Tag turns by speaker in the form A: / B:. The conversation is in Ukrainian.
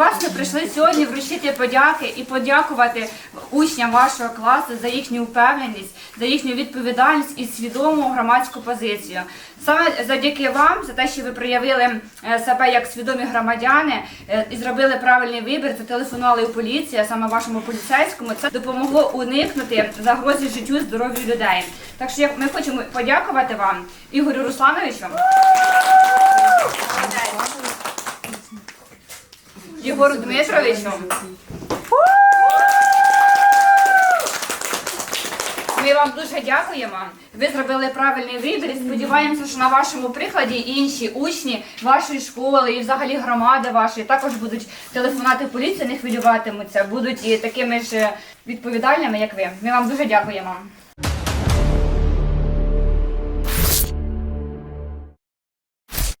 A: вас ми прийшли сьогодні вручити подяки і подякувати учням вашого класу за їхню впевненість, за їхню відповідальність і свідому громадську позицію. Саме завдяки вам, за те, що ви проявили е, себе як свідомі громадяни е, і зробили правильний вибір, зателефонували у поліцію, саме вашому поліцейському, це допомогло уникнути загрози життю здоров'ю людей. Так що ми хочемо подякувати вам, Ігорю Руслановичу. Єгору Дмитровичу. Ми вам дуже дякуємо. Ви зробили правильний вибір. Сподіваємося, що на вашому прикладі інші учні вашої школи і взагалі громади вашої також будуть телефонувати в поліцію, не хвилюватимуться, будуть і такими ж відповідальними, як ви. Ми вам дуже дякуємо.